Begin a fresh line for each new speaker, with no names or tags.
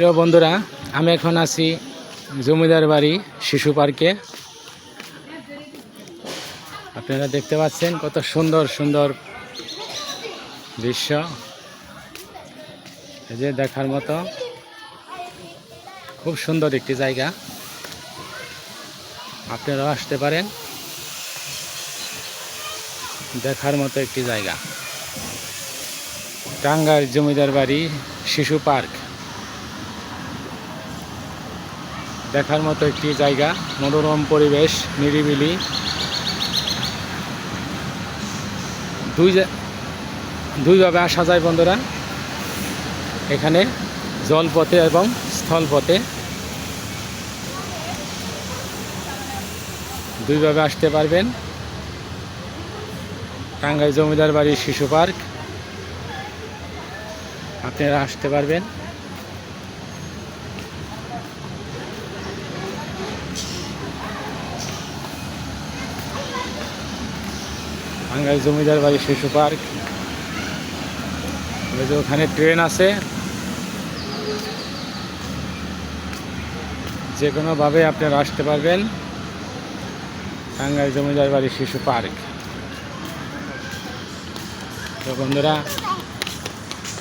প্রিয় বন্ধুরা, আমি এখন আছি জমিদার বাড়ি শিশু পার্কে। আপনারা দেখতে পাচ্ছেন কত সুন্দর সুন্দর দৃশ্য। এই যে দেখার মতো খুব সুন্দর একটি জায়গা। আপনারাও আসতে পারেন। দেখার মতো একটি জায়গা। টাঙ্গাইল জমিদার বাড়ি শিশু পার্ক। দেখার মতো একটি জায়গা, মনোরম পরিবেশ, নিরিবিলি। দুই দুইভাবে আসা যায় বন্ধুরা। এখানে জলপথে এবং স্থলপথে। দুইভাবে আসতে পারবেন। টাঙ্গাই জমিদার বাড়ি শিশু পার্ক। আপনারা আসতে পারবেন। টাঙ্গাইল জমিদার বাড়ি শিশু পার্ক। ওই যে ওখানে ট্রেন আছে। যে কোনোভাবে আপনারা আসতে পারবেন। টাঙ্গাইল জমিদার বাড়ি শিশু পার্ক। তো বন্ধুরা